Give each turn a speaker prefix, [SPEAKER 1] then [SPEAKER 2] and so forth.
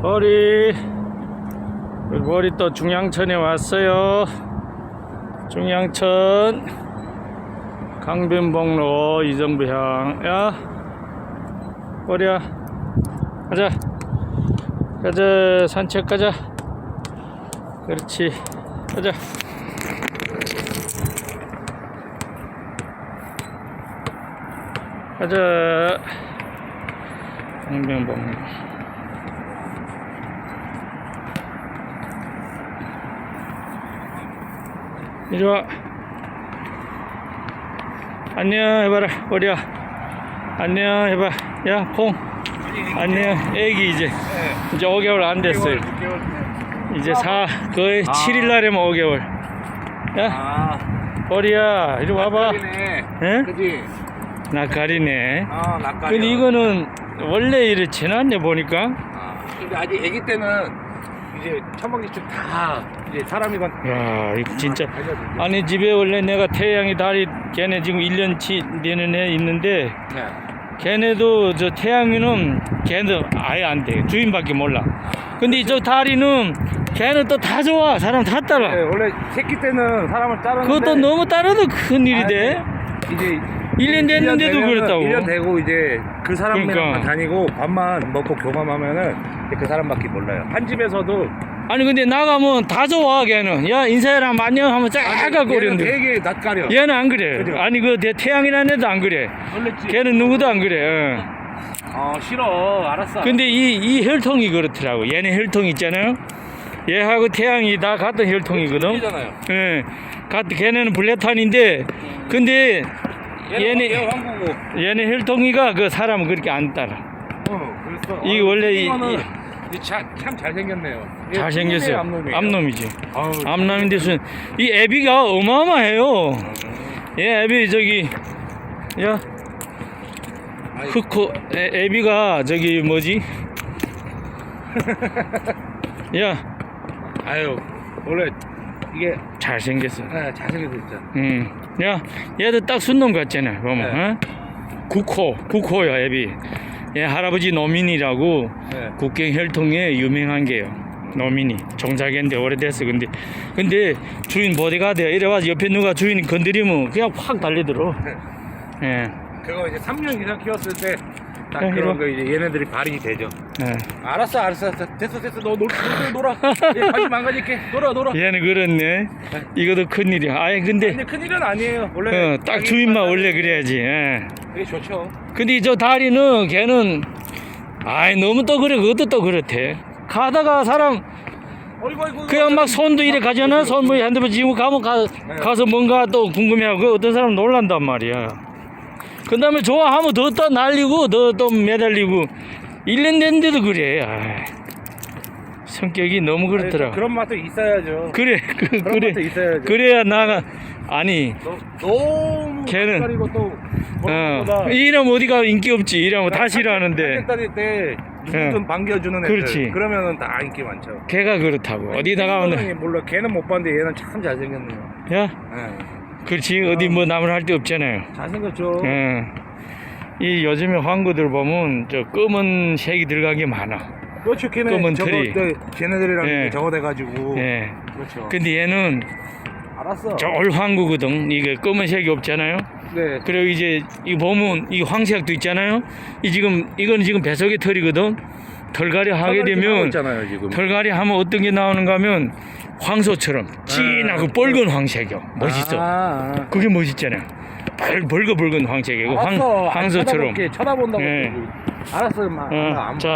[SPEAKER 1] 머리. 우리 머리 또 중양천에 왔어요. 중양천. 강변북로 이정부향. 야 머리야. 가자. 가자 산책 가자. 그렇지. 가자. 가자. 강변북로 이리 와. 안녕 해봐라, 머리야. 안녕 해봐. 야, 퐁. 안녕. 애기 이제. 이제 5개월 안 됐어요. 이제 사, 거의
[SPEAKER 2] 아.
[SPEAKER 1] 7일 날이면 5개월. 야,
[SPEAKER 2] 아,
[SPEAKER 1] 머리야. 이리 와봐.
[SPEAKER 2] 낙가리네.
[SPEAKER 1] 예?
[SPEAKER 2] 그지? 아, 낯가리.
[SPEAKER 1] 근데 이거는 원래 이래 지났네 보니까.
[SPEAKER 2] 아, 근데 아직 아기 때는 이제 천방지축 다 이제 사람이 건.
[SPEAKER 1] 야, 이거 진짜. 아니, 집에 원래 내가 태양이 다리, 걔네 지금 1년치 되는 애 있는데,
[SPEAKER 2] 네.
[SPEAKER 1] 걔네도 저 태양이는 걔도 아예 안 돼. 주인밖에 몰라. 근데 저 다리는 걔는 또 다 좋아. 사람 다 따라.
[SPEAKER 2] 네, 원래 새끼 때는 사람을 자르는데
[SPEAKER 1] 그것도 너무 따라도 큰 일이
[SPEAKER 2] 아,
[SPEAKER 1] 돼.
[SPEAKER 2] 네. 이제
[SPEAKER 1] 1년 됐는데도 그랬다고.
[SPEAKER 2] 1년 되고 이제 그 사람만
[SPEAKER 1] 그러니까.
[SPEAKER 2] 다니고 밥만 먹고 교감하면은 이제 그 사람밖에 몰라요. 한 집에서도
[SPEAKER 1] 아니 근데 나가면 다 좋아 걔는. 야 인사해라 안녕 하면 쫙 가고
[SPEAKER 2] 얘는
[SPEAKER 1] 그러는데.
[SPEAKER 2] 되게 낯가려.
[SPEAKER 1] 얘는 안 그래.
[SPEAKER 2] 그죠?
[SPEAKER 1] 아니 그 대- 태양이라는 애도 안 그래.
[SPEAKER 2] 놀랬지?
[SPEAKER 1] 걔는 누구도 안 그래. 어.
[SPEAKER 2] 어 싫어. 알았어.
[SPEAKER 1] 근데 이, 이 혈통이 그렇더라고. 얘네 혈통 있잖아요. 얘하고 태양이 다 같은 혈통이거든.
[SPEAKER 2] 이잖아요.
[SPEAKER 1] 예. 같은 걔네는 블레탄인데 근데 얘네-
[SPEAKER 2] 얘 황구고.
[SPEAKER 1] 얘네 혈통이가 그 사람은 그렇게 안 따라.
[SPEAKER 2] 어, 그랬어.
[SPEAKER 1] 이게 원래 이-
[SPEAKER 2] 이거는
[SPEAKER 1] 이-
[SPEAKER 2] 이 자- 참 잘생겼네요. 얘
[SPEAKER 1] 잘생겼어요. 암놈이지. 순, 이 애비가 어마어마해요. 얘 애비 저기, 야, 흑호, 애, 애비가 저기 뭐지? 야,
[SPEAKER 2] 아유, 원래 이게
[SPEAKER 1] 잘생겼어.
[SPEAKER 2] 아, 잘생겨서 있잖아.
[SPEAKER 1] 음, 야, 얘도 딱 순놈 같잖아. 보면,
[SPEAKER 2] 네.
[SPEAKER 1] 어? 국호, 국호야 애비. 얘 할아버지 노민이라고
[SPEAKER 2] 네.
[SPEAKER 1] 국경 혈통에 유명한 게요. 노민이 종자개인데 오래됐어. 근데 근데 주인 보디가드 이래가지고 옆에 누가 주인 건드리면 그냥 확 달리들어. 예.
[SPEAKER 2] 그거 이제 3년 이상 키웠을 때딱
[SPEAKER 1] 야,
[SPEAKER 2] 그런
[SPEAKER 1] 이리
[SPEAKER 2] 거 이제 얘네들이 발휘 되죠.
[SPEAKER 1] 예.
[SPEAKER 2] 알았어, 알았어, 알았어. 됐어, 됐어. 너 놀, 놀, 놀아. 얘 다시 망가질게. 놀아, 놀아.
[SPEAKER 1] 얘는 그렇네. 이것도 큰일이야. 아예 근데
[SPEAKER 2] 근데 큰일은 아니에요. 원래
[SPEAKER 1] 어, 딱 주인만 원래 그래야지. 예.
[SPEAKER 2] 되게 좋죠.
[SPEAKER 1] 근데 저 다리는 걔는 아이 너무 또 그래 그것도 또 그렇대. 가다가 사람
[SPEAKER 2] 어이구, 어이구.
[SPEAKER 1] 그냥 막 손도 이래 가잖아. 손뭐 핸드폰 지고 가면 가, 가서 뭔가 또 궁금해하고 그 어떤 사람 놀란단 말이야. 그 다음에 좋아하면 더 또 날리고 더 또 매달리고 1년 됐는데도 그래. 아이, 성격이 너무 그렇더라.
[SPEAKER 2] 그런 맛도 있어야죠.
[SPEAKER 1] 그래 그,
[SPEAKER 2] 그런
[SPEAKER 1] 그래
[SPEAKER 2] 것도 있어야죠.
[SPEAKER 1] 그래야 나가 아니
[SPEAKER 2] 너, 너무
[SPEAKER 1] 걔는- 또어 이러면 어디가 인기 없지 이러면 다 싫어하는데
[SPEAKER 2] 다닐 때 누구든 반겨주는 애들
[SPEAKER 1] 그렇지.
[SPEAKER 2] 그러면은 다 인기 많죠.
[SPEAKER 1] 걔가 그렇다고 어디다 가면
[SPEAKER 2] 걔는 몰라 걔는 못 봤는데 얘는 참 잘생겼네요.
[SPEAKER 1] 야
[SPEAKER 2] 예.
[SPEAKER 1] 그렇지 어디 뭐 남을 할 데 없잖아요.
[SPEAKER 2] 잘생겼죠.
[SPEAKER 1] 예. 이 요즘에 황구들 보면 저 검은 색이 들어간 게 많아.
[SPEAKER 2] 그렇죠. 걔네
[SPEAKER 1] 검은
[SPEAKER 2] 저거. 저, 걔네들이랑
[SPEAKER 1] 예.
[SPEAKER 2] 저거 돼가지고.
[SPEAKER 1] 예.
[SPEAKER 2] 그렇죠.
[SPEAKER 1] 근데 얘는
[SPEAKER 2] 알았어.
[SPEAKER 1] 저올 황구거든. 이게 검은색이 없잖아요.
[SPEAKER 2] 네.
[SPEAKER 1] 그리고 이제 이 보면 이 황색도 있잖아요. 이 지금 이건 지금 배속의 털이거든. 털갈이 하게 되면
[SPEAKER 2] 있잖아요 지금.
[SPEAKER 1] 털갈이 하면 어떤 게 나오는가 하면 황소처럼 진하고
[SPEAKER 2] 아.
[SPEAKER 1] 뻘건 황색이요. 멋있어.
[SPEAKER 2] 아, 아.
[SPEAKER 1] 그게 멋있잖아요. 벌, 벌거벌건 황색이고 황,
[SPEAKER 2] 알았어. 안
[SPEAKER 1] 황소처럼.
[SPEAKER 2] 쳐다볼게. 쳐다본다고.
[SPEAKER 1] 예.
[SPEAKER 2] 알았어, 마.
[SPEAKER 1] 어,
[SPEAKER 2] 안
[SPEAKER 1] 자,